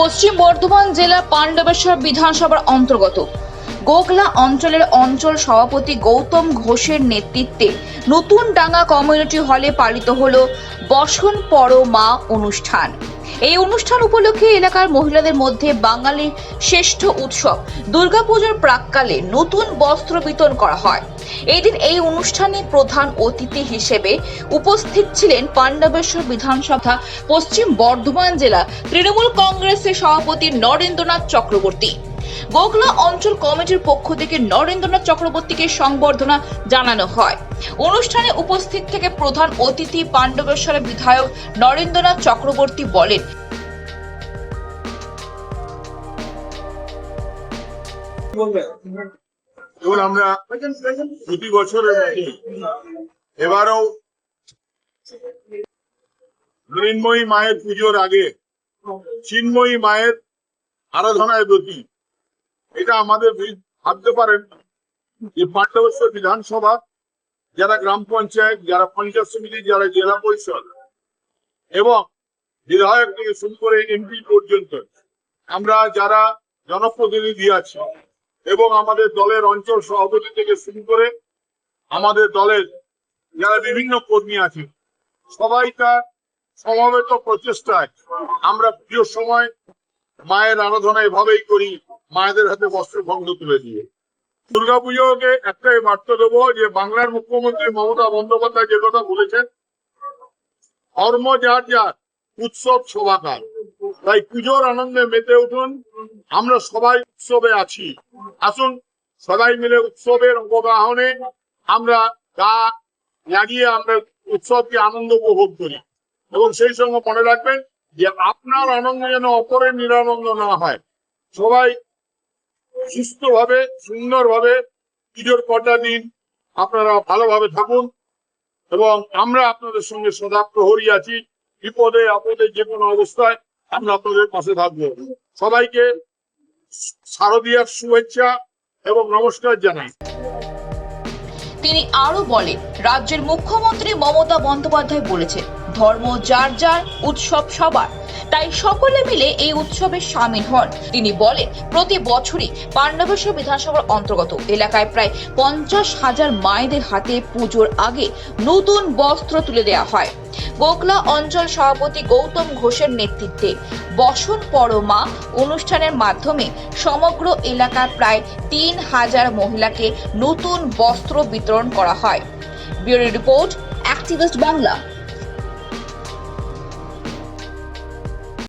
পশ্চিম বর্ধমান জেলা পাণ্ডবেশ্বর বিধানসভার অন্তর্গত। গোগলা অঞ্চলের অঞ্চল সভাপতি গৌতম ঘোষের নেতৃত্বে নতুন ডাঙ্গা কমিউনিটি হলে পালিত হল বসন পরমা অনুষ্ঠান। এই অনুষ্ঠান উপলক্ষে এলাকার মহিলাদের মধ্যে বাঙালির শ্রেষ্ঠ উৎসব, দুর্গাপুজোর প্রাককালে নতুন বস্ত্র বিতরণ করা হয়। এদিন এই অনুষ্ঠানে প্রধান অতিথি হিসেবে উপস্থিত ছিলেন পাণ্ডবেশ্বর বিধানসভা, পশ্চিম বর্ধমান জেলা তৃণমূল কংগ্রেসের সভাপতি নরেন্দ্রনাথ চক্রবর্তী। গোগলা অঞ্চল কমিটির পক্ষ থেকে নরেন্দ্রনাথ চক্রবর্তীকে সংবর্ধনা জানানো হয়। অনুষ্ঠানে উপস্থিত থেকে প্রধান অতিথি পাণ্ডবেশ্বরের বিধায়ক নরেন্দ্রনাথ চক্রবর্তী বলেন আমরা প্রতি বছরের এবারও মৃন্ময়ী মায়ের পুজোর আগে চিন্ময়ী মায়ের আরাধনায় ব্রতী। এটা আমাদের ভাবতে পারেন যে পাণ্ডবেশ্বর বিধানসভা, যারা গ্রাম পঞ্চায়েত, যারা পঞ্চায়েত সমিতি, যারা জেলা পরিষদ, এবং বিধায়ক থেকে শুরু করে এমপি পর্যন্ত, আমরা যারা জনপ্রতিনিধি আছি, এবং আমাদের দলের অঞ্চল সভাপতি থেকে শুরু করে আমাদের দলের যারা বিভিন্ন কর্মী আছে, সবাই তার সমবেত প্রচেষ্টায় আমরা প্রিয় সময় মায়ের আরাধনা এভাবেই করি। মায়েদের হাতে বস্ত্র ভঙ্গ তুলে দিয়ে। দুর্গাপুজোকে একটাই বার্তা দেবো, যে বাংলার মুখ্যমন্ত্রী মমতা বন্দ্যোপাধ্যায় যে কথা বলেছেন, ধর্ম যার যার, উৎসব শোভাকার। তাই পুজোর আনন্দে মেতে উঠুন, আমরা সবাই উৎসবে আছি। আসুন, সবাই মিলে উৎসবের অংশগ্রহণে আমরা গা লাগিয়ে আমরা উৎসবকে আনন্দ উপভোগ করি। এবং সেই সঙ্গে মনে রাখবেন যে আপনার আনন্দ যেন অপরের নিরানন্দ না হয়। সবাই সুস্থভাবে, সুন্দরভাবে পুজোর কটা দিন। আপনারা ভালোভাবে থাকুন এবং আমরা আপনাদের সঙ্গে সদা প্রহরী আছি। বিপদে, আপদে যে কোনো অবস্থায় আমরা আপনাদের পাশে থাকব। সবাইকে শারদীয়ার শুভেচ্ছা এবং নমস্কার জানাই। তিনি আরও বলেন, রাজ্যের মুখ্যমন্ত্রী মমতা বন্দ্যোপাধ্যায় বলেছেন ধর্ম যার যার উৎসব সবার। তাই সকলে মিলে এই উৎসবে সামিল হন। তিনি বলেন, প্রতি বছরই পাণ্ডবেশ্বর বিধানসভার অন্তর্গত এলাকায় প্রায় পঞ্চাশ হাজার মায়েদের হাতে পুজোর আগে নতুন বস্ত্র তুলে দেওয়া হয়। গোকলা অঞ্চল সভাপতি গৌতম ঘোষের নেতৃত্বে বসন পরমা অনুষ্ঠানের মাধ্যমে সমগ্র এলাকার প্রায় তিন হাজার মহিলাকে নতুন বস্ত্র বিতরণ করা হয়। Bureau report, activist Bangla.